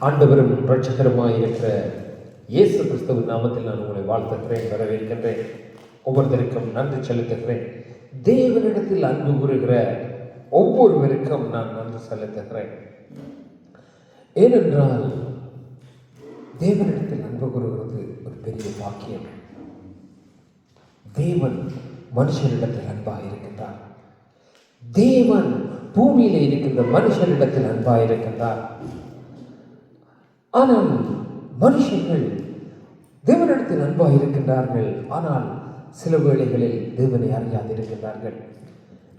ஆண்டவரும் இரட்சகருமாய் இருக்கிற இயேசு கிறிஸ்துவ நாமத்தில் நான் உங்களை வாழ்த்துகிறேன் வரவேற்கின்றேன். ஒவ்வொருத்தருக்கும் நன்றி செலுத்துகிறேன். தேவனிடத்தில் அன்பு கூறுகிற ஒவ்வொருவருக்கும் நான் நன்றி செலுத்துகிறேன். ஏனென்றால் தேவனிடத்தில் அன்பு கூறுகிறது ஒரு பெரிய பாக்கியம். தேவன் மனுஷனிடத்தில் அன்பாக இருக்கின்றார். தேவன் பூமியில் இருக்கின்ற மனுஷனிடத்தில் அன்பாக இருக்கின்றார். ஆனால் மனுஷர்கள் தேவனிடத்தில் அன்பாக இருக்கின்றார்கள். ஆனால் சில வேளைகளில் தேவனை அறியாதிருக்கின்றார்கள்.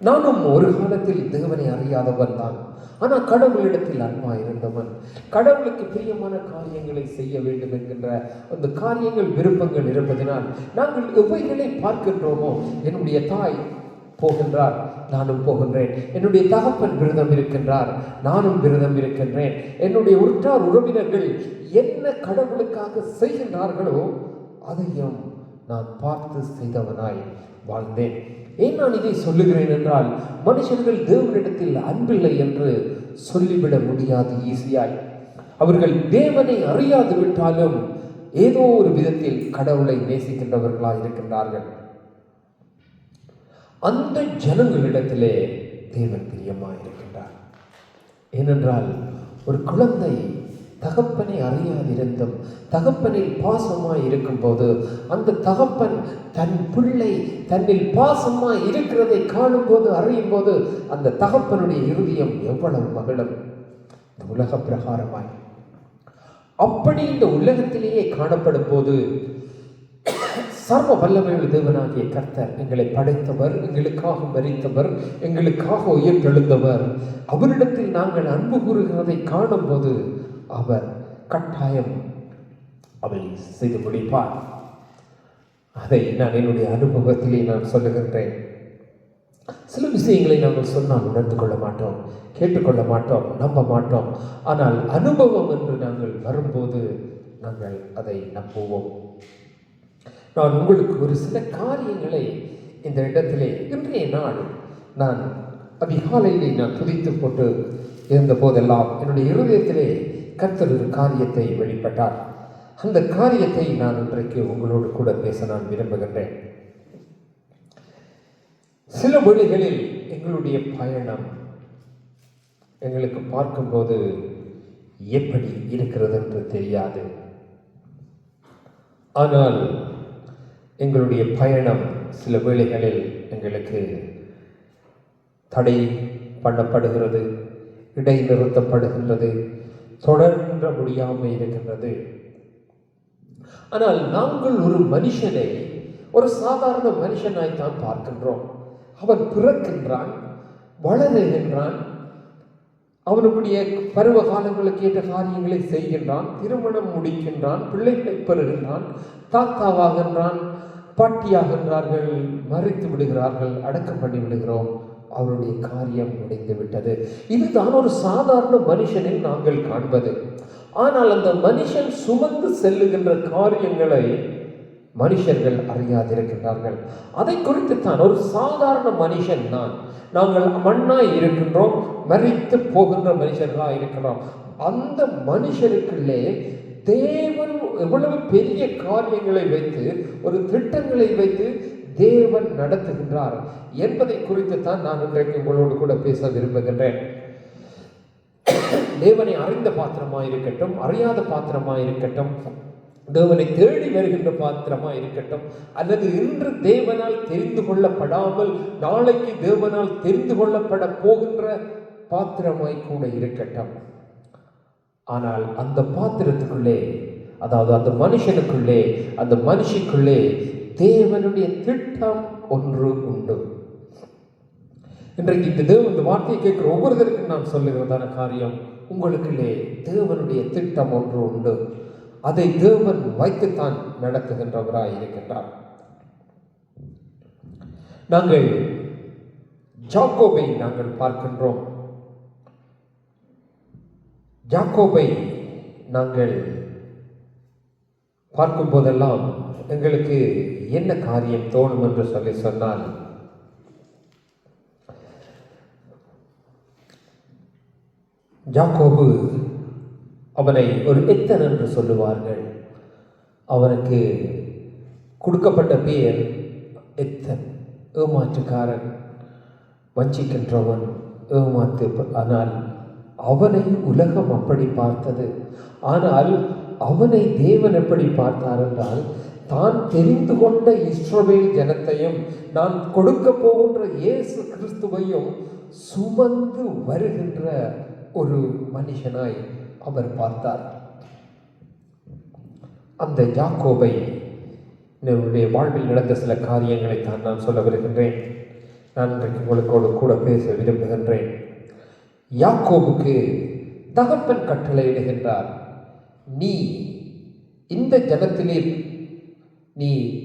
நானும் ஒரு காலத்தில் தேவனை அறியாதவன் தான். ஆனால் கடவுளிடத்தில் அன்பா இருந்தவன் கடவுளுக்கு பிரியமான காரியங்களை செய்ய வேண்டும் என்கின்ற அந்த காரியங்கள் விருப்பங்கள் இருப்பதினால் நாங்கள் எவைகளை பார்க்கின்றோமோ என்னுடைய தாய் போகின்றார். நானும் போகின்றேன். என்னுடைய தகப்பன் விரதம் இருக்கின்றார். நானும் விரதம் இருக்கின்றேன். என்னுடைய உற்றார் உறவினர்கள் என்ன கடவுளுக்காக செய்கின்றார்களோ அதையும் நான் பார்த்து செய்தவனாய் வாழ்ந்தேன். ஏன் நான் இதை சொல்லுகிறேன் என்றால் மனுஷர்கள் தேவனிடத்தில் அன்பில்லை என்று சொல்லிவிட முடியாது ஈஸியாய் அவர்கள் தேவனை அறியாது விட்டாலும் ஏதோ ஒரு விதத்தில் கடவுளை நேசிக்கின்றவர்களாக இருக்கின்றார்கள் அந்த ஜனங்களிடத்திலே தேவன் பிரியமாக இருக்கின்றார் ஏனென்றால் ஒரு குழந்தை தகப்பனை அறியாதிருந்தும் தகப்பனில் பாசமாய் இருக்கும்போது அந்த தகப்பன் தன் பிள்ளை தன்னில் பாசமாய் இருக்கிறதை காணும்போது அறியும் போது அந்த தகப்பனுடைய இருதயம் எவ்வளவு மகளும் இந்த உலக பிரகாரமாய். அப்படி இந்த உலகத்திலேயே காணப்படும் போது சர்வ வல்லமையுள்ள தேவனாகிய கர்த்தர் எங்களை படைத்தவர் எங்களுக்காக மறித்தவர் எங்களுக்காக உயிர்த்தெழுந்தவர் அவரிடத்தில் நாங்கள் அன்பு கூறுகிறதை காணும்போது அவர் கட்டாயம் அவரை செய்து முடிப்பார். அதை நான் என்னுடைய அனுபவத்திலே நான் சொல்லுகின்றேன். சில விஷயங்களை நாங்கள் சொன்னால் உணர்ந்து கொள்ள மாட்டோம் கேட்டுக்கொள்ள மாட்டோம் நம்ப மாட்டோம். ஆனால் அனுபவம் என்று நாங்கள் வரும்போது நாங்கள் அதை நம்புவோம். நான் உங்களுக்கு ஒரு சில காரியங்களை இந்த இடத்திலே இன்றைய நாள் நான் அதிகாலையிலே நான் துதித்து போட்டு இருந்த போதெல்லாம் என்னுடைய இருதயத்திலே கர்த்தர் ஒரு காரியத்தை வெளிப்பட்டார். அந்த காரியத்தை நான் இன்றைக்கு உங்களோடு கூட பேச நான் விரும்புகின்றேன். சில வழிகளில் எங்களுடைய பயணம் எங்களுக்கு பார்க்கும்போது எப்படி இருக்கிறது என்று தெரியாது. ஆனால் எங்களுடைய பயணம் சில வேளைகளில் எங்களுக்கு தடை பண்ணப்படுகிறது இடைநிறுத்தப்படுகின்றது தொடர்கின்ற முடியாமல் இருக்கின்றது. ஆனால் நாங்கள் ஒரு மனுஷனை ஒரு சாதாரண மனுஷனாய் தான் பார்க்கின்றோம். அவன் பிறக்கின்றான் வளருகின்றான் அவனுடைய பருவ காலங்களுக்கு ஏற்ற காரியங்களை செய்கின்றான் திருமணம் முடிக்கின்றான் பிள்ளைகளை பெறுகின்றான் தாத்தாவாகின்றான் பாட்டியாகின்றார்கள் மறைத்து விடுகிறார்கள் அடக்கம் பண்ணி விடுகிறோம். அவருடைய காரியம் முடிந்து விட்டது இதுதான் ஒரு சாதாரண மனுஷனில் நாங்கள் காண்பது. ஆனால் அந்த மனுஷன் சுமந்து செல்லுகின்ற காரியங்களை மனுஷர்கள் அறியாதிருக்கின்றார்கள். அதை குறித்து தான் ஒரு சாதாரண மனுஷன் தான் நாங்கள் மண்ணாய் இருக்கின்றோம் மறித்து போகின்ற மனுஷர்களாக இருக்கிறோம் அந்த மனுஷருக்குள்ளே தேவன் எவ்வளவு பெரிய காரியங்களை வைத்து ஒரு திட்டங்களை வைத்து தேவன் நடத்துகின்றார் என்பதை குறித்து தான் நான் இன்றைக்கு உங்களோடு கூட பேச விரும்புகின்றேன். தேவனை அறிந்த பாத்திரமா இருக்கட்டும் அறியாத பாத்திரமா இருக்கட்டும் தேவனை தேடி வருகின்ற பாத்திரமா இருக்கட்டும் அல்லது இன்று தேவனால் தெரிந்து கொள்ளப்படாமல் நாளைக்கு தேவனால் தெரிந்து கொள்ளப்பட போகின்ற பாத்திரமாய் கூட இருக்கட்டும். ஆனால் அந்த பாத்திரத்துக்குள்ளே அதாவது அந்த மனுஷனுக்குள்ளே அந்த மனுஷிக்குள்ளே தேவனுடைய திட்டம் ஒன்று உண்டு. இன்றைக்கு இந்த தேவன் இந்த வார்த்தையை கேட்கிற ஒவ்வொருத்தருக்கும் நான் சொல்லுகிறதான காரியம் உங்களுக்குள்ளே தேவனுடைய திட்டம் ஒன்று உண்டு. அதை தேவன் வைத்துத்தான் நடத்துகின்றவராய் இருக்கின்றார். நாங்கள் ஜாக்கோபை நாங்கள் பார்க்கின்றோம். ஜாக்கோபை நாங்கள் பார்க்கும் போதெல்லாம் எங்களுக்கு என்ன காரியம் தோணும் என்று சொல்லி சொன்னால் ஜாக்கோபு அவனை ஒரு எத்தன் என்று சொல்லுவார்கள். அவனுக்கு கொடுக்கப்பட்ட பெயர் எத்தன். ஏமாற்றுக்காரன் வஞ்சிக்கின்றவன் ஏமாத்து ஆனால் அவனை உலகம் அப்படி பார்த்தது. ஆனால் அவனை தேவன் எப்படி பார்த்தார் என்றால் தான் தெரிந்து கொண்ட இஸ்ரோவேல் ஜனத்தையும் நான் கொடுக்க போகின்ற இயேசு கிறிஸ்துவையும் சுமந்து வருகின்ற ஒரு மனுஷனாய் அவர் பார்த்தார். அந்த யாக்கோபை என்னுடைய வாழ்வில் நடந்த சில காரியங்களை தான் நான் சொல்ல வருகின்றேன். நான் இன்றைக்கு உங்களுக்கோடு கூட பேச விரும்புகின்றேன். யாக்கோபுக்கு தகப்பன் கட்டளையிடுகின்றார் நீ இந்த ஜனத்திலே நீ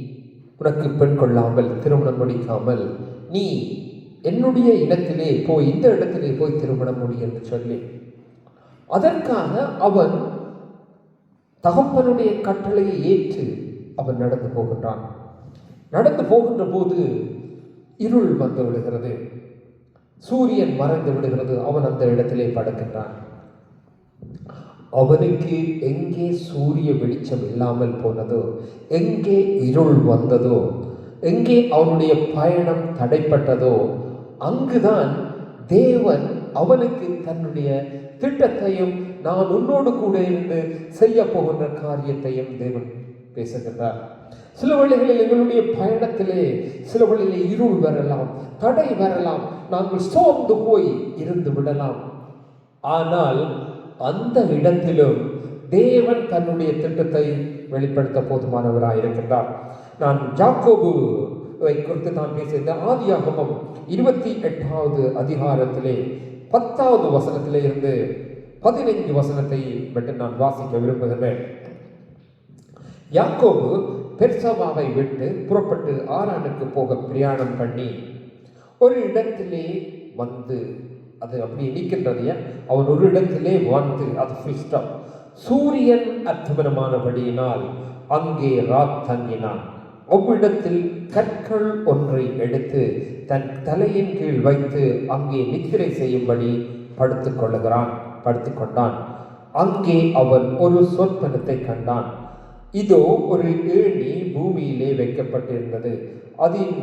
உனக்கு பெண் கொள்ளாமல் திருமணம் முடிக்காமல் நீ என்னுடைய இடத்திலே போய் இந்த இடத்திலே போய் திருமணம் முடி என்று சொல்லி. அதற்காக அவன் தகப்பனுடைய கட்டளையை ஏற்று அவன் நடந்து போகின்றான். நடந்து போகின்ற போது இருள் வந்து விடுகிறது. சூரியன் மறைந்து விடுகிறது. அவன் அந்த இடத்திலே படுக்கின்றான். அவனுக்கு எங்கே சூரிய வெளிச்சம் இல்லாமல் போனதோ எங்கே இருள் வந்ததோ எங்கே அவனுடைய பயணம் தடைப்பட்டதோ அங்குதான் தேவன் அவனுக்கு தன்னுடைய திட்டத்தையும் நான் உன்னோடு கூட இருந்து செய்ய போகின்ற காரியத்தையும் தேவன் பேசுகிறார் சில வழிகளில் எங்களுடைய பயணத்திலே சில வழிகளில் இருள் வரலாம் தடை வரலாம் நாங்கள் சோர்ந்து போய் இருந்து விடலாம். ஆனால் அந்த இடத்திலும் தேவன் தன்னுடைய திட்டத்தை வெளிப்படுத்த போதுமானவராக இருக்கின்றார். நான் ஜாக்கோபு குறித்து நான் பேசியிருந்த ஆதியாகமம் இருபத்தி எட்டாவது அதிகாரத்திலே பத்தாவது வசனத்திலே இருந்து பதினைந்து வசனத்தை மட்டும் நான் வாசிக்க விரும்புகிறேன் யாக்கோபு பெர்சவாவை விட்டு புறப்பட்டு ஆரானுக்கு போக பிரயாணம் பண்ணி ஒரு இடத்திலே வந்து அது அப்படி நிற்கின்றது அவன் ஒரு இடத்திலே வந்து அது ஃபிஸ்டம் சூரியன் அர்த்தபரமானபடியினால் அங்கே ராத் தங்கினான். அவ்விடத்தில் கற்கள் ஒன்றை எடுத்து தன் தலையின் கீழ் வைத்து அங்கே நித்திரை செய்யும்படி படுத்துக்கொள்ளுகிறான் படுத்துக்கொண்டான். அங்கே அவன் ஒரு சொற்பனத்தை கண்டான். இதோ ஒரு ஏணி பூமியிலே வைக்கப்பட்டிருந்தது. அதில்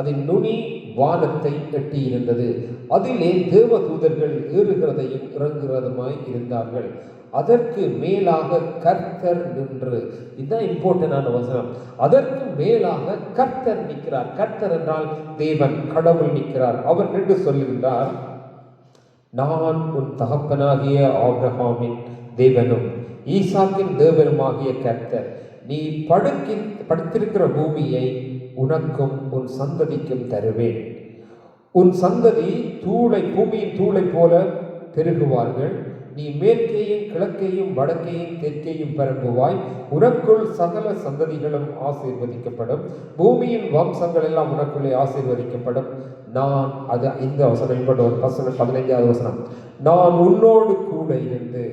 அதன் நுனி வானத்தை எட்டியிருந்தது. அதிலே தேவதூதர்கள் ஏறுகிறதையும் இறங்குகிறதுமாய் இருந்தார்கள். அதற்கு மேலாக கர்த்தர் நின்று இதுதான் இம்பார்ட்டன்டான வசனம். அதற்கு மேலாக கர்த்தர் நிற்கிறார். கர்த்தர் என்றால் தேவன் கடவுள் நிற்கிறார். அவர் நின்று சொல்லுகின்றார் நான் உன் தகப்பனாகிய ஆப்ரஹாமின் தேவனும் ஈசாக்கின் தேவனுமாகிய கர்த்தர் நீ படுக்கி படுத்திருக்கிற பூமியை உனக்கும் உன் சந்ததிக்கும் தருவேன். உன் சந்ததி தூளை பூமியின் தூளை போல பெருகுவார்கள். நீ மேற்கேயும் கிழக்கையும் வடக்கையும் தெற்கேயும் பரம்புவாய் உனக்குள் சகல சந்ததிகளும் ஆசீர்வதிக்கப்படும். பூமியின் வம்சங்கள் எல்லாம் உனக்குள்ளே ஆசீர்வதிக்கப்படும். நான் அது இந்த வசனம் இப்படி ஒரு வசனம் பதினைஞ்சாவது வசனம். நான் உன்னோடு கூட இருந்து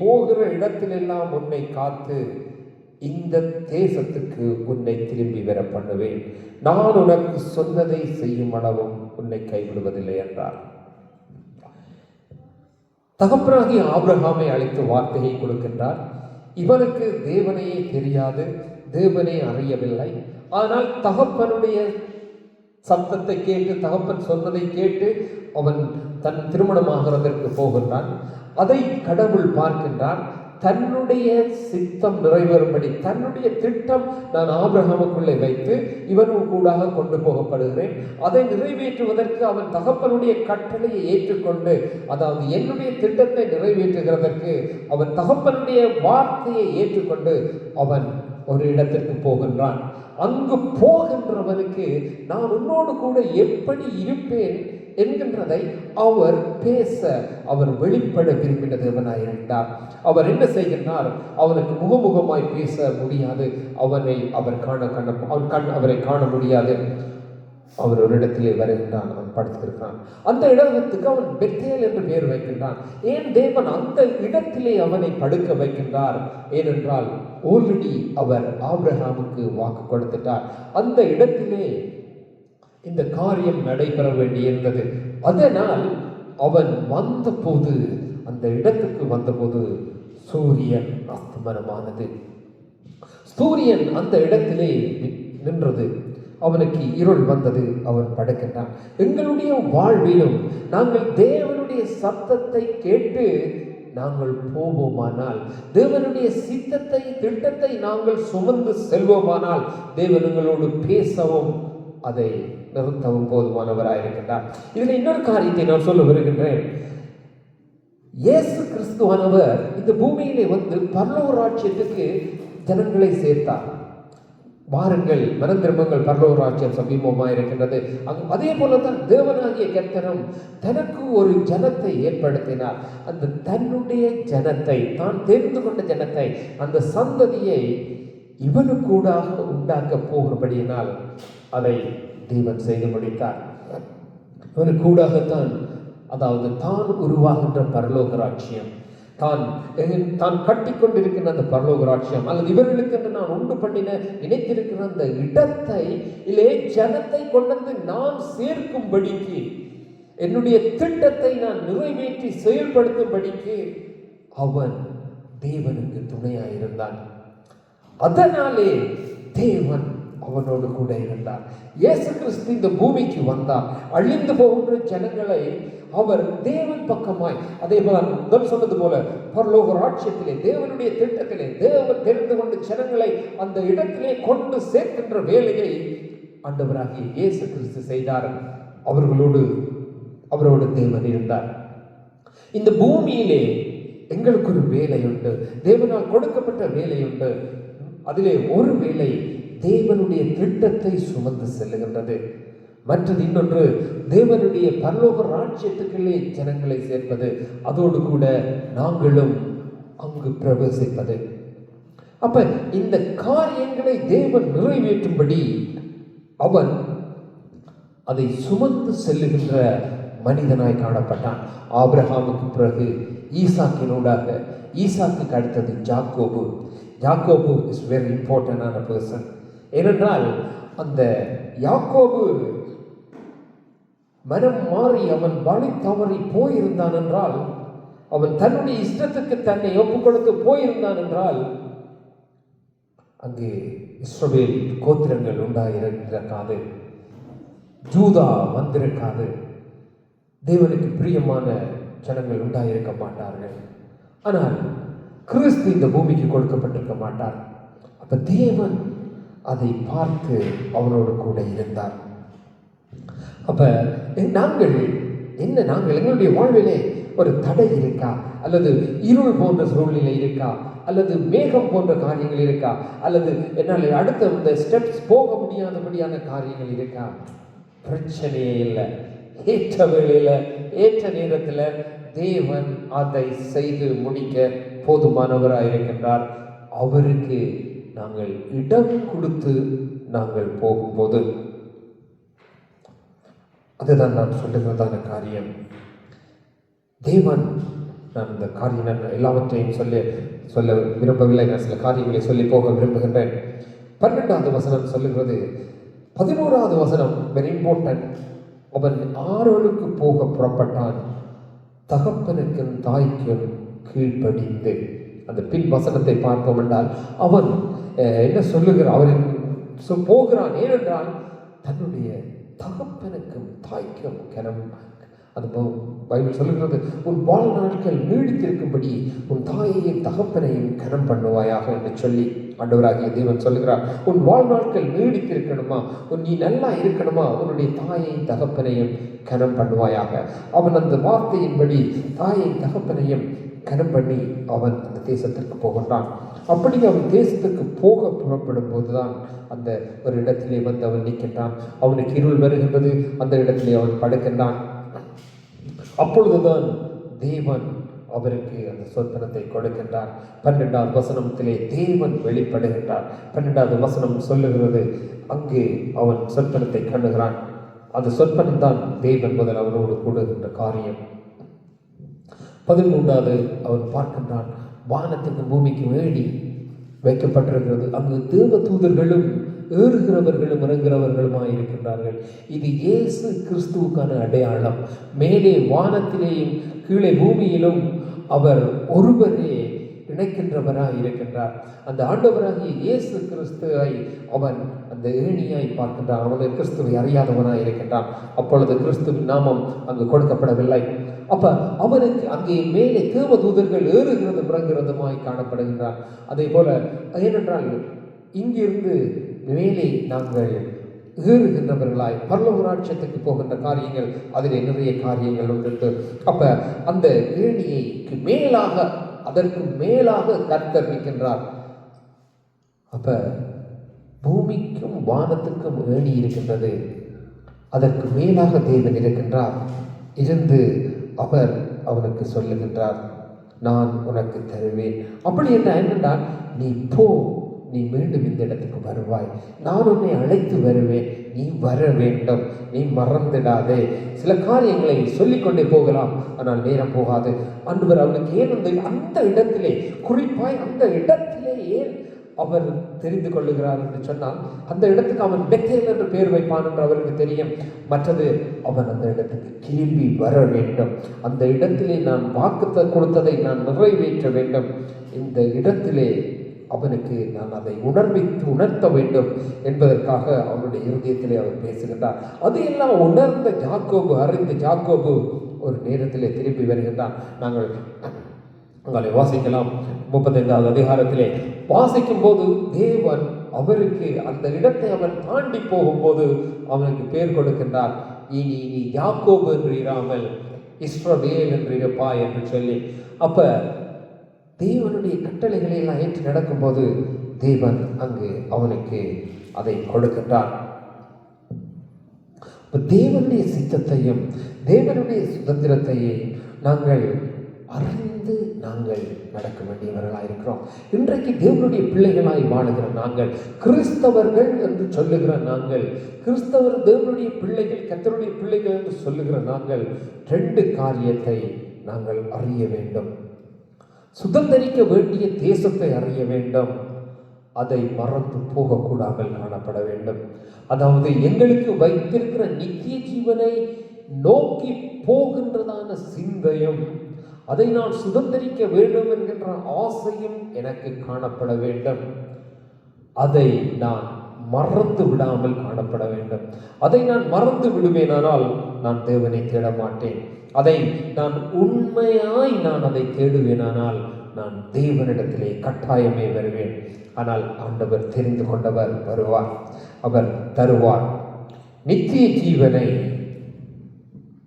போகிற இடத்திலெல்லாம் உன்னை காத்து இந்த தேசத்துக்கு உன்னை திரும்பி வர பண்ணுவேன். நான் உனக்கு சொன்னதை செய்யும் அளவும் உன்னை கைவிடுவதில்லை என்றார். தகப்பனாகிய ஆப்ரஹாமை அழைத்து வார்த்தையை கொடுக்கின்றார். இவனுக்கு தேவனையே தெரியாது தேவனை அறியவில்லை. ஆனால் தகப்பனுடைய சத்தத்தை கேட்டு தகப்பன் சொன்னதை கேட்டு அவன் தன் திருமணமாகிறதற்கு போகின்றான். அதை கடவுள் பார்க்கின்றான். தன்னுடைய சித்தம் நிறைவேறும்படி தன்னுடைய திட்டம் நான் ஆபிரகாமுக்குள்ளே வைத்து இவனு கூடாக கொண்டு போகப்படுகிறேன். அதை நிறைவேற்றுவதற்கு அவன் தகப்பனுடைய கட்டளையை ஏற்றுக்கொண்டு அதாவது என்னுடைய திட்டத்தை நிறைவேற்றுகிறதற்கு அவன் தகப்பனுடைய வார்த்தையை ஏற்றுக்கொண்டு அவன் ஒரு இடத்திற்கு போகின்றான். அங்கு போகின்றவனுக்கு நான் உன்னோடு கூட எப்படி இருப்பேன்? என்கின்றதை அவர் பேச அவர் வெளிப்பட விரும்பின தேவனாயிருந்தார் அவர் என்ன செய்கின்றார்? அவனுக்கு முகமுகமாய் பேச முடியாது. அவனை அவர் காண கண்ண அவன் கண் அவரை காண முடியாது. அவர் ஒரு இடத்திலே வருகின்றான் அவன் படுத்திருக்கிறான். அந்த இடத்துக்கு அவன் பெத்தேல் என்று பெயர் வைக்கின்றான். ஏன் தேவன் அந்த இடத்திலே அவனை படுக்க வைக்கின்றார்? ஏனென்றால் ஆல்ரெடி அவர் ஆப்ரஹாமுக்கு வாக்கு கொடுத்துட்டார். அந்த இடத்திலே இந்த காரியம் நடைபெற வேண்டியிருந்தது. அதனால் அவன் வந்தபோது அந்த இடத்துக்கு வந்தபோது சூரியன் அஸ்தமனமானது. சூரியன் அந்த இடத்திலே நின்றது. அவனுக்கு இருள் வந்தது. அவன் படுக்கின்றான். எங்களுடைய வாழ்விலும் நாங்கள் தேவனுடைய சத்தத்தை கேட்டு நாங்கள் போவோமானால் தேவனுடைய சித்தத்தை திட்டத்தை நாங்கள் சுமந்து செல்வோமானால் தேவன் எங்களோடு பேசவும் அதை நிறுத்தவும் போதுமானவராயிருக்கின்றார் இதில் இன்னொரு காரியத்தை நான் சொல்ல வருகின்றேன் இயேசு கிறிஸ்துவானவர் இந்த பூமியிலே வந்து பரலோக ஜனங்களை சேர்த்தார். வாருங்கள் மனம் திரும்பங்கள் பரலோக சமீபமாக இருக்கின்றது. அங்கு- அதே போலதான் தேவனாகிய கர்த்தனும் தனக்கு ஒரு ஜனத்தை ஏற்படுத்தினார். அந்த தன்னுடைய ஜனத்தை தான் தெரிந்து கொண்ட ஜனத்தை அந்த சந்ததியை இவனுக்கூடாக உண்டாக்க போகிறபடியினால் அதை தேவன் செய்து முடித்தார் இவனுக்கூடாகத்தான் அதாவது தான் உருவாகின்ற பரலோக ராட்சியம் தான் எங்க- தான் கட்டிக்கொண்டிருக்கிற அந்த பரலோக ராட்சியம் அல்லது இவர்களுக்கென்று நான் உண்டு பண்ணின நினைத்திருக்கிற அந்த இடத்தை இல்லை ஜனத்தை கொண்டு நான் சேர்க்கும்படிக்கு என்னுடைய திட்டத்தை நான் நிறைவேற்றி செயல்படுத்தும்படிக்கு அவன் தேவனுக்கு துணையாயிருந்தான். அதனாலே தேவன் அவனோடு கூட இருந்தார் இயேசு கிறிஸ்து இந்த பூமிக்கு வந்தார் அழிந்து போகின்ற ஜனங்களை அவர் தேவன் பக்கமாய் அதே போல முதல் சொன்னது போல பரலோக ராட்சியத்திலே தேவனுடைய திட்டத்திலே தேவன் தெரிந்து கொண்ட ஜனங்களை அந்த இடத்திலே கொண்டு சேர்க்கின்ற வேலையை ஆண்டவராகிய இயேசு கிறிஸ்து செய்தார். அவர்களோடு அவரோடு தேவன் இருந்தார். இந்த பூமியிலே எங்களுக்கு ஒரு வேலை உண்டு தேவனால் கொடுக்கப்பட்ட வேலை உண்டு அதிலே ஒரு வேலை தேவனுடைய திட்டத்தை சுமந்து செல்லுகின்றது. மற்றது இன்னொன்று தேவனுடைய பரலோக ராஜ்யத்துக்குள்ளே ஜனங்களை சேர்ப்பது. அதோடு கூட நாங்களும் அங்கு பிரவேசிப்பது. அப்ப இந்த காரியங்களை தேவன் நிறைவேற்றும்படி அவன் அதை சுமந்து செல்லுகின்ற மனிதனாய் காணப்பட்டான். ஆபிரகாமுக்கு பிறகு ஈசாக்கினூடாக ஈசாக்கு அடுத்தது ஜாக்கோபு. ஜாக்கோபு இஸ் வெரி இம்பார்ட்டண்டான பர்சன் ஏனென்றால் அந்த யாக்கோபு மனம் மாறி அவன் வழி தவறி போயிருந்தான் என்றால் அவன் தன்னுடைய இஷ்டத்துக்கு தன்னை ஒப்புக் கொடுத்து போயிருந்தான் என்றால் அங்கே இஸ்ரவேல் கோத்திரங்கள் உண்டாயிருக்காது ஜூதா வந்திருக்காது. தேவனுக்கு பிரியமான ஜனங்கள் உண்டாயிருக்க மாட்டார்கள். ஆனால் கிறிஸ்து இந்த பூமிக்கு கொடுக்கப்பட்டிருக்க மாட்டார். அப்ப தேவன் அதை பார்த்து அவனோடு கூட இருந்தார். அப்போ நாங்கள் என்ன நாங்கள் எங்களுடைய வாழ்விலே ஒரு தடை இருக்கா? அல்லது இருள் போன்ற சூழ்நிலை இருக்கா? அல்லது மேகம் போன்ற காரியங்கள் இருக்கா? அல்லது என்னால் அடுத்த இந்த ஸ்டெப்ஸ் போக முடியாதபடியான காரியங்கள் இருக்கா? பிரச்சனையே இல்லை. ஏற்ற வேளையில் ஏற்ற நேரத்தில் தேவன் அதை செய்து முடிக்க போதுமானவராக இருக்கின்றார் அவருக்கு நாங்கள் இடம் கொடுத்து நாங்கள் போகும்போது அதுதான் நான் சொல்லுகிறதான காரியம். தேவன் நான் இந்த காரியம் நான் எல்லாவற்றையும் சொல்லி சொல்ல விரும்பவில்லை. நான் சில காரியங்களை சொல்லி போக விரும்புகின்றேன். பன்னெண்டாவது வசனம் சொல்லுகிறது பதினோராவது வசனம் வெரி இம்பார்ட்டன்ட் அவன் ஆரோனுக்கு போக புறப்பட்டான். தகப்பனுக்கும் தாய்க்கும் கீழ்ப்படிந்து. அந்த பின் வசனத்தை பார்ப்போம் என்றால் அவன் என்ன சொல்லுகிறான்? அவன் சொ- போகிறான் ஏனென்றால் தன்னுடைய தகப்பனுக்கும் தாய்க்கும் கனம் அது பைபிள் சொல்லுகிறது உன் வாழ்நாட்கள் நீடித்திருக்கும்படி உன் தாயையும் தகப்பனையும் கனம் பண்ணுவாயாக என்று சொல்லி ஆண்டவராகிய தேவன் சொல்லுகிறார். உன் வாழ்நாட்கள் நீடித்திருக்கணுமா? உன் நீ நல்லா இருக்கணுமா? உன்னுடைய தாயையும் தகப்பனையும் கனம் பண்ணுவாயாக. அவன் அந்த வார்த்தையின்படி தாயை தகப்பனையும் கனம் பண்ணி அவன் அந்த தேசத்திற்கு போகின்றான். அப்படி அவன் தேசத்துக்கு போக புறப்படும் போதுதான் அந்த ஒரு இடத்திலே வந்து அவன் நிற்கின்றான். அவனுக்கு இருள் வருகின்றது. அந்த இடத்திலே அவன் படுக்கின்றான். அப்பொழுதுதான் தேவன் அவருக்கு அந்த சொற்பனத்தை கொடுக்கின்றார். பன்னெண்டாவது வசனத்திலே தேவன் வெளிப்படுகின்றார். பன்னெண்டாவது வசனம் சொல்லுகிறது. அங்கே அவன் சொற்பனத்தை கண்ணுகிறான். அந்த சொற்பனம் தான் தேவன் முதல் அவனோடு கூடுகின்ற காரியம். பதிமூன்றாவது அவன் பார்க்கின்றான். வானத்துக்கு பூமிக்கு வேடி வைக்கப்பட்டிருக்கிறது. அங்கு தேவ தூதர்களும் ஏறுகிறவர்களும் இறங்குகிறவர்களுமாய் இருக்கின்றார்கள். இது இயேசு கிறிஸ்துவுக்கான அடையாளம். மேலே வானத்திலேயும் கீழே பூமியிலும் அவர் ஒருவரே இணைக்கின்றவராக இருக்கின்றார். அந்த ஆண்டவராகிய இயேசு கிறிஸ்துவை அவன் அந்த ஏணியாய் பார்க்கின்றான். அவனது கிறிஸ்துவை அறியாதவனாக இருக்கின்றான். அப்பொழுது கிறிஸ்துவின் நாமம் அங்கு கொடுக்கப்படவில்லை. அப்ப அவனுக்கு அங்கே மேலே தேவ தூதர்கள் ஏறுகிறது புறங்கிறதுமாய் காணப்படுகின்றார். அதே போல ஏனென்றால் இங்கிருந்து மேலே நாங்கள் ஏறுகின்றவர்களாய் பரலோகராட்சத்துக்கு போகின்ற காரியங்கள் அதில் நிறைய காரியங்கள் உண்டு. அப்ப அந்த ஏணியைக்கு மேலாக அதற்கு மேலாக கர்த்தர் நிற்கின்றார். அப்ப பூமிக்கும் வானத்துக்கும் ஏணி இருக்கின்றது. அதற்கு மேலாக தேவன் இருக்கின்றார். இருந்து அவர் அவனுக்கு சொல்லுகின்றார் நான் உனக்கு தருவேன். அப்படி என்ன என்னென்றால் நீ போ நீ மீண்டும் இந்த இடத்துக்கு வருவாய். நான் உன்னை அழைத்து வருவேன். நீ வர வேண்டும். நீ மறந்துடாதே. சில காரியங்களை சொல்லிக்கொண்டே போகலாம். ஆனால் நேரம் போகாது. அன்பர் அவனுக்கு ஏன் அந்த அந்த இடத்திலே குறிப்பாய் அந்த இடத்திலே ஏன் அவர் தெரிந்து கொள்ளுகிறார் என்று சொன்னால் அந்த இடத்துக்கு அவன் பெத்தேல் என்று பேர் வைப்பான் என்று அவருக்கு தெரியும். மற்றது அவன் அந்த இடத்துக்கு திரும்பி வர வேண்டும். அந்த இடத்திலே நான் வாக்கு கொடுத்ததை நான் நிறைவேற்ற வேண்டும். இந்த இடத்திலே அவனுக்கு நான் அதை உணர்வித்து உணர்த்த வேண்டும் என்பதற்காக அவனுடைய இருதயத்திலே அவர் பேசுகின்றார். அதையெல்லாம் உணர்ந்த ஜாக்கோபு அறிந்த ஜாக்கோபு ஒரு நேரத்திலே திரும்பி வருகின்றான். நாங்கள் உங்களை வாசிக்கலாம். முப்பத்தைந்தாவது அதிகாரத்திலே வாசிக்கும் போது தேவன் அவருக்கு அந்த இடத்தை அவன் தாண்டி போகும்போது அவனுக்கு பேர் கொடுக்கின்றார். இனி நீ யாக்கோபு என்று இராமல் இஸ்ரவேல் என்று இருப்பா என்று சொல்லி. அப்ப தேவனுடைய கட்டளைகளை எல்லாம் ஏற்று நடக்கும்போது தேவன் அங்கு அவனுக்கு அதை கொடுக்கின்றார். தேவனுடைய சித்தத்தையும் தேவனுடைய சுதந்திரத்தையும் நாங்கள் அறிந்து நாங்கள் நடக்க வேண்டியவர்களாக இருக்கிறோம். இன்றைக்கு தேவனுடைய பிள்ளைகளாய் வாழுகிற நாங்கள் கிறிஸ்தவர்கள் என்று சொல்லுகிற நாங்கள் கிறிஸ்தவர் தேவனுடைய பிள்ளைகள் கத்தருடைய பிள்ளைகள் என்று சொல்லுகிற நாங்கள் ரெண்டு காரியத்தை நாங்கள் அறிய வேண்டும். சுதந்திரிக்க வேண்டிய தேசத்தை அறிய வேண்டும். அதை மறந்து போகக்கூடாமல் காணப்பட வேண்டும். அதாவது எங்களுக்கு வைத்திருக்கிற நித்திய ஜீவனை நோக்கி போகின்றதான சிந்தையும் அதை நான் சுதந்திரிக்க வேண்டும் என்கின்ற ஆசையும் எனக்கு காணப்பட வேண்டும். அதை நான் மறந்து விடாமல் காணப்பட வேண்டும். அதை நான் மறந்து விடுவேனானால் நான் தேவனை தேட மாட்டேன் அதை நான் உண்மையாய் நான் அதை தேடுவேனானால் நான் தேவனிடத்திலே கட்டாயமே வருவேன். ஆனால் ஆண்டவர் தெரிந்து கொண்டவர் வருவார். அவர் தருவார். நித்திய ஜீவனை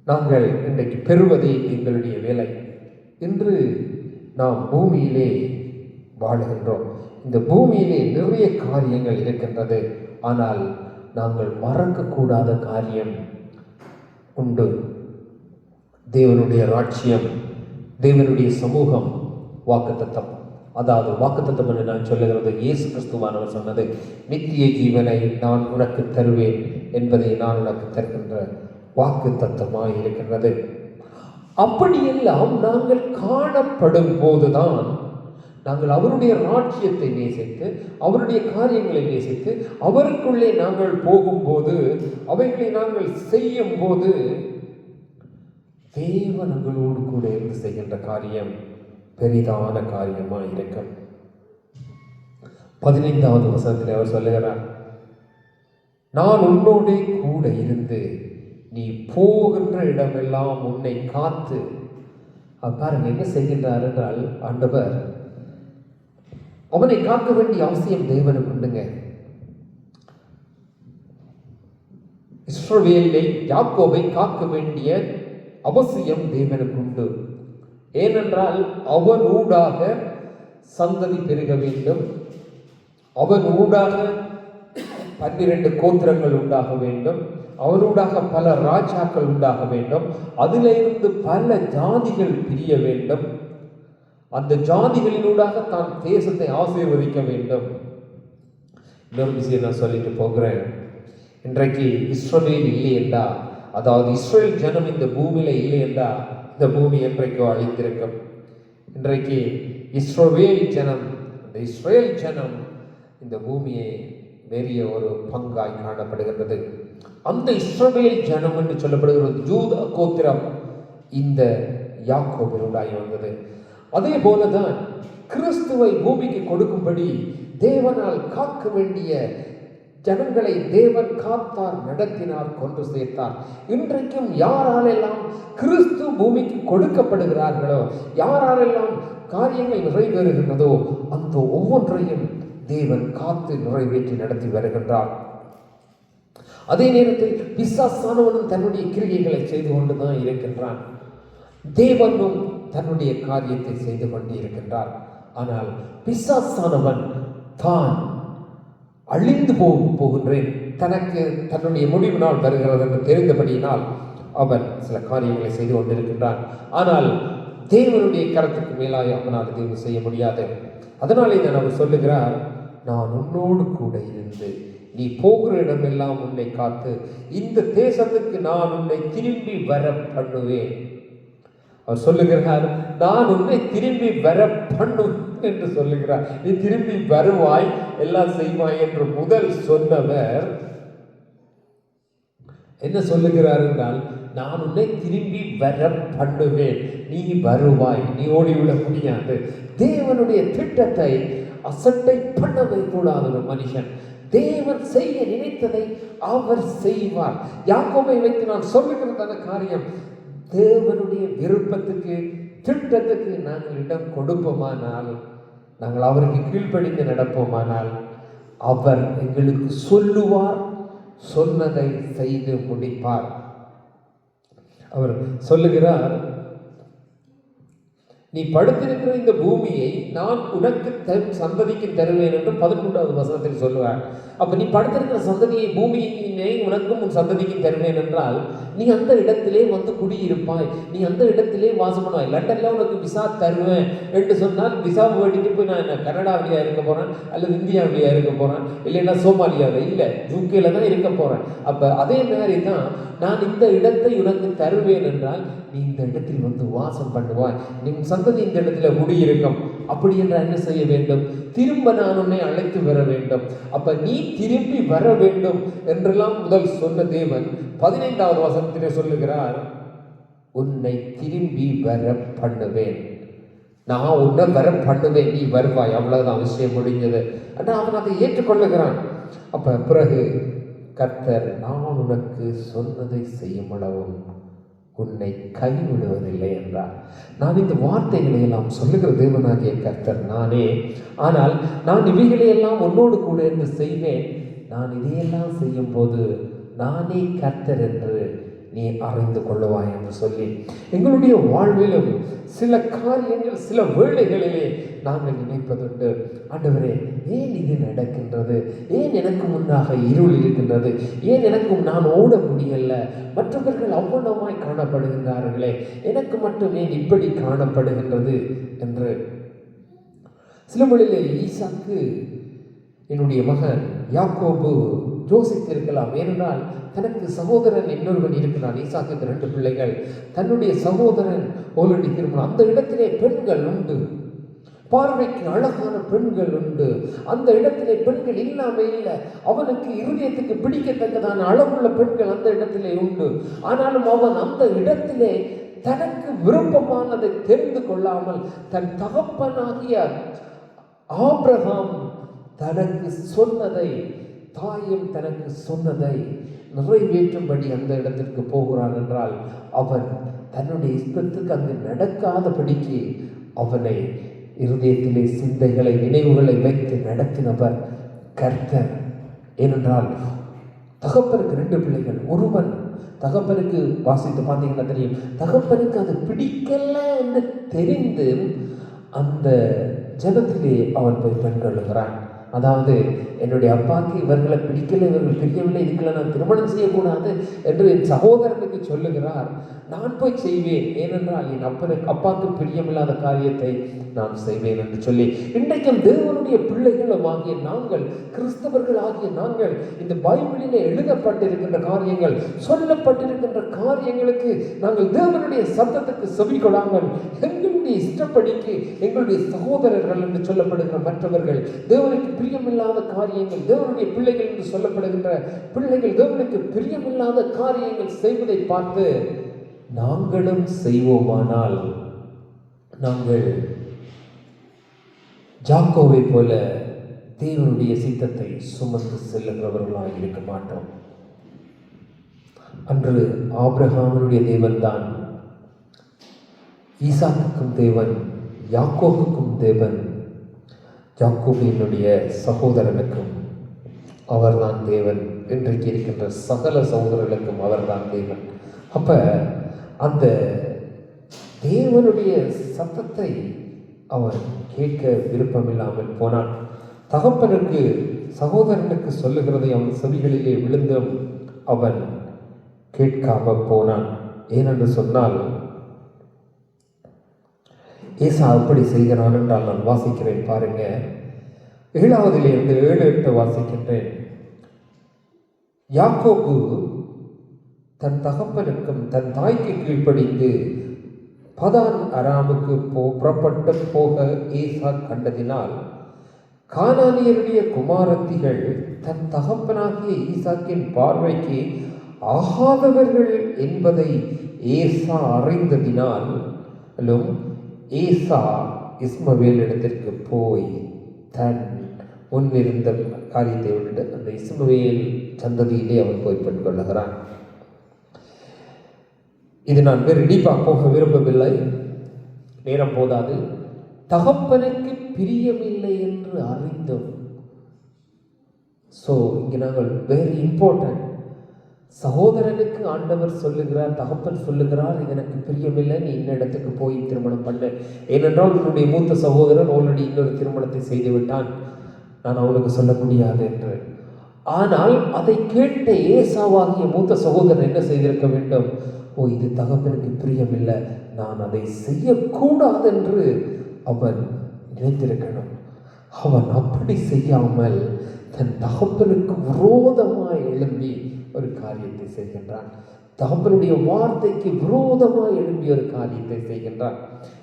நாங்கள் இன்றைக்கு பெறுவதே எங்களுடைய வேலை. இன்று நாம் பூமியிலே வாழுகின்றோம். இந்த பூமியிலே நிறைய காரியங்கள் இருக்கின்றது. ஆனால் நாங்கள் மறக்கக்கூடாத காரியம் உண்டு. தேவனுடைய ராட்சியம் தேவனுடைய சமூகம் வாக்குத்தத்தம். அதாவது வாக்குத்தத்தம் என்று நான் சொல்லுகிறது இயேசு கிறிஸ்துவானவர் சொன்னது நித்திய ஜீவனை நான் உனக்கு தருவேன் என்பதை நான் உனக்கு தருகின்ற வாக்கு தத்துவமாக இருக்கின்றது. அப்படியெல்லாம் நாங்கள் காணப்படும் போதுதான் நாங்கள் அவருடைய ராஜ்யத்தை நேசித்து அவருடைய காரியங்களை நேசித்து அவருக்குள்ளே நாங்கள் போகும்போது அவைகளை நாங்கள் செய்யும் போது தேவன் எங்களோடு கூட இருந்து செய்கின்ற காரியம் பெரிதான காரியமாக இருக்கும் பதினைந்தாவது வசனத்தில் அவர் சொல்லுகிறார் நான் உன்னோடே கூட இருந்து நீ போகின்ற இடமெல்லாம் உன்னை காத்து பாருங்க என்ன செய்கின்றார் என்றால் ஆண்டவர் அவனை காக்க வேண்டிய அவசியம் தேவனுக்கு உண்டுங்க. இஸ்ரோவேலை யாக்கோவை காக்க வேண்டிய அவசியம் தேவனுக்கு உண்டு. ஏனென்றால் அவன் ஊடாக சந்ததி பெருக வேண்டும். அவன் ஊடாக பன்னிரண்டு கோத்திரங்கள் உண்டாக வேண்டும். அவனூடாக பல ராஜாக்கள் உண்டாக வேண்டும். அதிலிருந்து பல ஜாதிகள் பிரிய வேண்டும். அந்த ஜாதிகளினூடாக தான் தேசத்தை ஆசீர்வதிக்க வேண்டும். இன்னொரு விஷயம் நான் சொல்லிட்டு போகிறேன். இன்றைக்கு இஸ்ரவேல் இல்லை என்றா? அதாவது இஸ்ரேல் ஜனம் இந்த பூமியில இல்லை என்றா? இந்த பூமி என்றைக்கோ அழிந்திருக்கும். இன்றைக்கு இஸ்ரோவேல் ஜனம் இந்த இஸ்ரேல் ஜனம் இந்த பூமியை பெரிய ஒரு பங்காய் காணப்படுகின்றது. அந்த இஸ்ரவேல் ஜனம் என்று சொல்லப்படுகிறது ஜூத கோத்திரம் இந்த யாக்கோபினுடாய் வந்தது. அதே போலதான் கிறிஸ்துவை பூமிக்கு கொடுக்கும்படி தேவனால் காக்க வேண்டிய ஜனங்களை தேவன் காத்தார் நடத்தினார் கொண்டு சேர்த்தார். இன்றைக்கும் யாராலெல்லாம் கிறிஸ்து பூமிக்கு கொடுக்கப்படுகிறார்களோ யாராலெல்லாம் காரியங்கள் நிறைவேறுகின்றதோ அந்த ஒவ்வொன்றையும் தேவன் காத்து நிறைவேற்றி நடத்தி வருகின்றார். அதே நேரத்தில் பிசாசானவனும் தன்னுடைய கிரியைகளை செய்து கொண்டு தான் இருக்கின்றான். தேவனும் தன்னுடைய காரியத்தை செய்து கொண்டு இருக்கின்றார். ஆனால் பிசாசானவன் தான் அழிந்து போகும் போகின்றேன். தனக்கு தன்னுடைய முடிவினால் வருகிறது என்று தெரிந்தபடியினால் அவன் சில காரியங்களை செய்து கொண்டிருக்கின்றான். ஆனால் தேவனுடைய கரத்துக்கு மேலாய் அவனால் எதுவும் செய்ய முடியாது. அதனாலே தான் அவர் சொல்லுகிறார் நான் உன்னோடு கூட இருந்து நீ போகிற இடமெல்லாம் உன்னை காத்து இந்த தேசத்துக்கு நான் உன்னை திரும்பி வர பண்ணுவேன். அவர் சொல்லுகிறார் நான் உன்னை திரும்பி வர பண்ணுவேன் என்று சொல்லுகிறார். நீ திரும்பி வருவாய் எல்லாம் செய்வாய் என்று முதல் சொன்னவர் என்ன சொல்லுகிறார் என்றால் நான் உன்னை திரும்பி வர பண்ணுவேன். நீ வருவாய் நீ ஓடிவிட முடியாது. தேவனுடைய திட்டத்தை அசட்டை பண்ணவே கூடாது ஒரு மனுஷன். தேவன் செய்ய நினைத்ததை அவர் செய்வார். யாக்கோபை வைத்து நான் சொல்லுகிறதான காரியம் தேவனுடைய விருப்பத்துக்கு திட்டத்துக்கு நாங்கள் இடம் கொடுப்போமானால் நாங்கள் அவருக்கு கீழ்ப்படிந்து நடப்போமானால் அவர் எங்களுக்கு சொல்லுவார் சொன்னதை செய்து முடிப்பார். அவர் சொல்லுகிறார் நீ படுத்திருக்கிற இந்த பூமியை நான் உனக்கு தரும் சந்ததிக்கு தருவேன் என்று பதிமூன்றாவது வசனத்தில் சொல்லுவார். அப்போ நீ படுத்திருக்கிற சந்ததியை பூமியினை உனக்கும் உன் சந்ததிக்கு தருவேன் என்றால் நீ அந்த இடத்திலே வந்து குடியிருப்பாய். நீ அந்த இடத்திலே வாசம் பண்ணுவாய். லண்டனில் உனக்கு விசா தருவேன் என்று சொன்னால் விசா வேண்டிட்டு போய் நான் என்ன கனடாவிலையா இருக்க போகிறேன் அல்லது இந்தியாவிலையா இருக்க போகிறேன் இல்லைன்னா சோமாலியாவில் இல்லை யூகேல தான் இருக்க போகிறேன் அப்போ அதே மாதிரி தான் நான் இந்த இடத்தை உனக்கு தருவேன் என்றால் நீ இந்த இடத்தில் வந்து வாசம் பண்ணுவாய். நீ உன் சந்ததி இந்த இடத்துல குடியிருக்கும். அப்படி என்றால் என்ன செய்ய வேண்டும்? திரும்ப நான் உன்னை அழைத்து வர வேண்டும். அப்ப நீ திரும்பி வர வேண்டும் என்றெல்லாம் முதல் சொன்ன தேவன் பதினைந்தாவது வசனத்திலே சொல்லுகிறார் உன்னை திரும்பி வர பண்ணுவேன். நான் உன்னை வர பண்ணுவேன். நீ வருவாய். அவ்வளவுதான் விஷயம் முடிஞ்சது. ஆனால் அவன் அதை ஏற்றுக்கொள்ளுகிறான். அப்ப பிறகு கர்த்தர் நான் உனக்கு சொன்னதை செய்யும் அளவும் உன்னை கைவிடுவதில்லை என்றார். நான் இந்த வார்த்தைகளை எல்லாம் சொல்லுகிற தேவனாகிய கர்த்தர் நானே. ஆனால் நான் இவைகளை எல்லாம் உன்னோடு கூட என்று செய்வேன். நான் இதையெல்லாம் செய்யும் போது நானே கர்த்தர் என்று நீ அறிந்து கொள்ளுவாய் என்று சொல்லி எங்களுடைய வாழ்விலும் சில காரியங்கள் சில வேளைகளிலே நாங்கள் நினைப்பதுண்டு. ஆண்டவரே ஏன் இது நடக்கின்றது? ஏன் எனக்கு முன்னாக இருள் இருக்கின்றது? ஏன் எனக்கும் நான் ஓட முடியல? மற்றவர்கள் அவ்வளவாய் காணப்படுகின்றார்களே எனக்கு மட்டும் ஏன் இப்படி காணப்படுகின்றது என்று. சில மொழியில் ஈசாக்கு என்னுடைய மகன் யாக்கோபு யோசித்திருக்கலாம் ஏனென்றால் தனக்கு சகோதரன் இன்னொருவன் இருக்கிறான். ஈசாக்கு ரெண்டு பிள்ளைகள். தன்னுடைய சகோதரன் ஓலடி திருமணம். அந்த இடத்திலே பெண்கள் உண்டு. பார்வைக்கு அழகான பெண்கள் உண்டு. அந்த இடத்திலே பெண்கள் இல்லாமல் இல்லை. அவனுக்கு இருதயத்துக்கு பிடிக்கத்தக்கதான அளவுள்ள பெண்கள் அந்த இடத்திலே உண்டு. ஆனாலும் அவன் அந்த இடத்திலே தனக்கு விருப்பமானதை தெரிந்து கொள்ளாமல் தன் தகப்பனாகிய ஆபிரகாம் தனக்கு சொன்னதை தாயும் தனக்கு சொன்னதை நிறைவேற்றும்படி அந்த இடத்திற்கு போகிறான் என்றால் அவன் தன்னுடைய இஷ்டத்துக்கு அங்கு நடக்காதபடிக்கு அவனை இருதயத்திலே சிந்தைகளை நினைவுகளை வைத்து நடத்தினவர் கர்த்தர். ஏனென்றால் தகப்பனுக்கு ரெண்டு பிள்ளைகள். ஒருவன் தகப்பனுக்கு வாசித்து பார்த்தீங்கன்னா தெரியும். தகப்பனுக்கு அது பிடிக்கல என்று தெரிந்து அந்த ஜனத்திலே அவன் போய் பெண் கொள்ளுகிறான் அதாவது என்னுடைய அப்பாவுக்கு இவர்களை பிடிக்கல இவர்கள் பிரியவில்லை இதுக்களை நான் திருமணம் செய்யக்கூடாது என்று என் சகோதரனுக்கு சொல்லுகிறார். நான் போய் செய்வேன். ஏனென்றால் என் அப்பனுக்கு அப்பாவுக்கு பிரியமில்லாத காரியத்தை நான் செய்வேன் என்று சொல்லி இன்றைக்கும் தேவனுடைய பிள்ளைகளும் ஆகிய நாங்கள் கிறிஸ்தவர்கள் ஆகிய நாங்கள் இந்த பைபிளிலே எழுதப்பட்டிருக்கின்ற காரியங்கள் சொல்லப்பட்டிருக்கின்ற காரியங்களுக்கு நாங்கள் தேவனுடைய சத்தத்துக்கு செவி கொடாமல் எங்களுடைய இஷ்டப்படிக்கு எங்களுடைய சகோதரர்கள் என்று சொல்லப்படுகிற மற்றவர்கள் தேவனுக்கு பிரியமில்லாத காரியம் காரியங்கள் தேவனுடைய பிள்ளைகள் என்று சொல்லப்படுகின்ற பிள்ளைகள் தேவனுக்கு பிரியமில்லாத காரியங்கள் செய்வதை பார்த்து நாங்களும் செய்வோமானால் நாங்கள் ஜாக்கோவை போல தேவனுடைய சித்தத்தை சுமந்து செல்லுகிறவர்களாக இருக்க மாட்டோம். அன்று ஆப்ரஹாமனுடைய தேவன்தான் ஈசாக்குக்கும் தேவன் யாக்கோவுக்கும் தேவன் யாக்கோபினுடைய சகோதரனுக்கும் அவர்தான் தேவன். இன்றைக்கு இருக்கின்ற சகல சகோதரர்களுக்கும் அவர்தான் தேவன். அப்போ அந்த தேவனுடைய சத்தத்தை அவர் கேட்க விருப்பமில்லாமல் போனான் தகப்பனுக்கு சகோதரனுக்கு சொல்லுகிறதை அவன் செவிகளிலே விழுந்தும் அவன் கேட்காம போனான். ஏனென்று சொன்னால் ஏசா அப்படி செய்கிறான் என்றால் நான் வாசிக்கிறேன் பாருங்க. ஏழாவதிலிருந்து ஏழு எட்டு வாசிக்கின்றேன். யாக்கோபு தன் தகப்பனுக்கும் தன் தாய்க்கு கீழ்ப்படிந்து பதான் அராமுக்கு போ புறப்பட்டு போக ஏசா கண்டதினால் கானானியருடைய குமாரத்திகள் தன் தகப்பனாகிய ஈசாக்கின் பார்வைக்கு ஆகாதவர்கள் என்பதை ஏசா அறிந்ததினால் ஈசா இஸ்மவேல் இடத்திற்கு போய் தன் முன்னிருந்த காரியத்தை விட்டுட்டு அந்த இஸ்மவேல் சந்ததியிலே அவன் போய் பெற்றுக்கொள்ளுகிறான். இது நான் வேறு டீப்பாக போக விரும்பவில்லை. நேரம் போதாது. தகப்பனுக்கு பிரியமில்லை என்று அறிந்தோம். ஸோ இங்கே நாங்கள் வெரி இம்பார்ட்டன்ட் சகோதரனுக்கு ஆண்டவர் சொல்லுகிறார் தகப்பன் சொல்லுகிறார் இது எனக்கு பிரியமில்லை நீ இன்ன இடத்துக்கு போய் திருமணம் பண்ண. ஏனென்றால் உன்னுடைய மூத்த சகோதரன் ஆல்ரெடி இன்னொரு திருமணத்தை செய்து விட்டான் நான் அவனுக்கு சொல்ல முடியாது என்று. ஆனால் அதை கேட்ட ஏசாவாகிய மூத்த சகோதரன் என்ன செய்திருக்க வேண்டும்? ஓ இது தகப்பனுக்கு பிரியமில்லை நான் அதை செய்யக்கூடாது என்று அவன் நினைத்திருக்கணும். அவன் அப்படி செய்யாமல் தன் தகப்பனுக்கு விரோதமாக எழும்பி ஒரு காரியத்தை செய்கின்றான். தகப்பனுடைய வார்த்தைக்கு விரோதமாக எழும்பி ஒரு காரியத்தை செய்கின்றான்.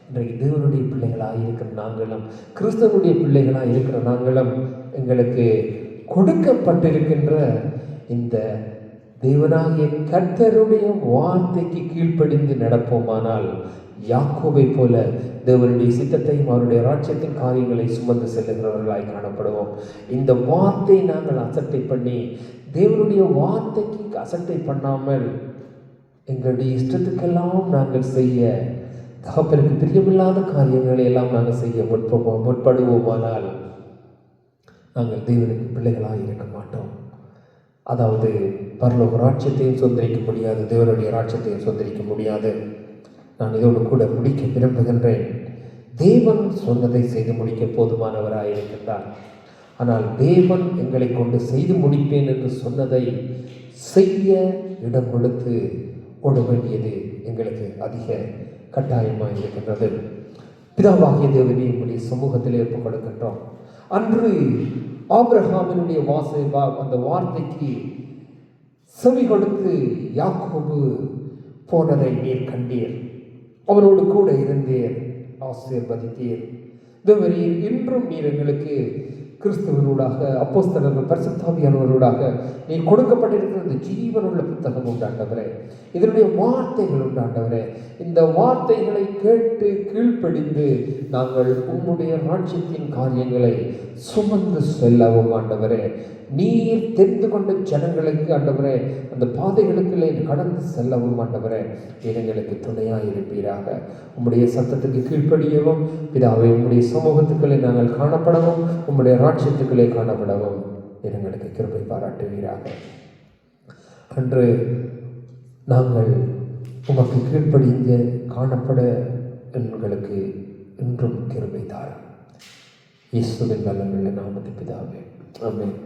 இன்றைக்கு தேவனுடைய பிள்ளைகளாக இருக்கிற நாங்களும் கிறிஸ்தவனுடைய பிள்ளைகளாக இருக்கிற நாங்களும் எங்களுக்கு கொடுக்கப்பட்டிருக்கின்ற இந்த தேவனாகிய கர்த்தருடைய வார்த்தைக்கு கீழ்ப்படிந்து நடப்போமானால் யாக்கோபை போல தேவனுடைய சித்தத்தையும் அவருடைய ராஜ்யத்தின் காரியங்களை சுமந்து செல்லுகிறவர்களாய் காணப்படுவோம். இந்த வார்த்தை நாங்கள் அசட்டை பண்ணி தேவனுடைய வார்த்தைக்கு அசட்டை பண்ணாமல் எங்களுடைய இஷ்டத்துக்கெல்லாம் நாங்கள் செய்ய தகப்பனுக்கு பிரியமில்லாத காரியங்களை எல்லாம் நாங்கள் செய்ய முற்போம் முற்படுவோமானால் நாங்கள் தேவனுக்கு பிள்ளைகளாக இருக்க மாட்டோம். அதாவது பரலோக ராட்சியத்தையும் சொந்தரிக்க முடியாது தேவனுடைய ராட்சியத்தையும் சொந்தரிக்க முடியாது. நான் இதோடு கூட முடிக்க விரும்புகின்றேன். தேவன் சொன்னதை செய்து முடிக்க போதுமானவராக இருக்கின்றார். ஆனால் தேவன் எங்களை கொண்டு செய்து முடிப்பேன் என்று சொன்னதை செய்ய இடம் கொடுத்து ஓட வேண்டியது எங்களுக்கு அதிக கட்டாயமாக இருக்கின்றது. பிதாவாகிய தேவனை உங்களுடைய சமூகத்தில் ஏற்ப கொடுக்கின்றோம் அன்று ஆப்ரஹாமினுடைய வாசை வா- அந்த வார்த்தைக்கு செவி கொடுத்து யாக்கோபு போனதை நீர் கண்டீர். அவனோடு கூட இருந்தீர் ஆசீர்வதித்தீர். இதுவரை இன்றும் நீர் எங்களுக்கு கிறிஸ்துவனூடாக அப்போஸ்தலர்கள் பரிசுத்தாவியானவர்களாக நீ கொடுக்கப்பட்டிருக்கிற இந்த ஜீவனுள்ள புத்தகம் உண்டாண்டவரே. இதனுடைய வார்த்தைகள் உண்டாண்டவரே. இந்த வார்த்தைகளை கேட்டு கீழ்ப்படிந்து நாங்கள் உம்முடைய ராஜ்யத்தின் காரியங்களை சுமந்து செல்லவும் ஆண்டவரே. நீர் தெரிந்து கொண்ட ஜனங்களுக்கு ஆண்டவரே அந்த பாதைகளுக்குள்ளே கடந்து செல்லவும் ஆண்டவரே இனங்களுக்கு துணையாக இருப்பீராக உம்முடைய சத்தத்துக்கு கீழ்ப்படியவும் பிதாவை உம்முடைய சமூகத்துக்களை நாங்கள் காணப்படவும் உம்முடைய ராட்சியத்துக்களை காணப்படவும் இனங்களுக்கு கிருப்பை பாராட்டுவீராக. அன்று நாங்கள் உமக்கு கீழ்ப்படிந்து காணப்பட எங்களுக்கு இன்றும் கிருபை தாரம். இயேசுவின் வல்லமுள்ள நாமத்து பிதாவே ஆமென்.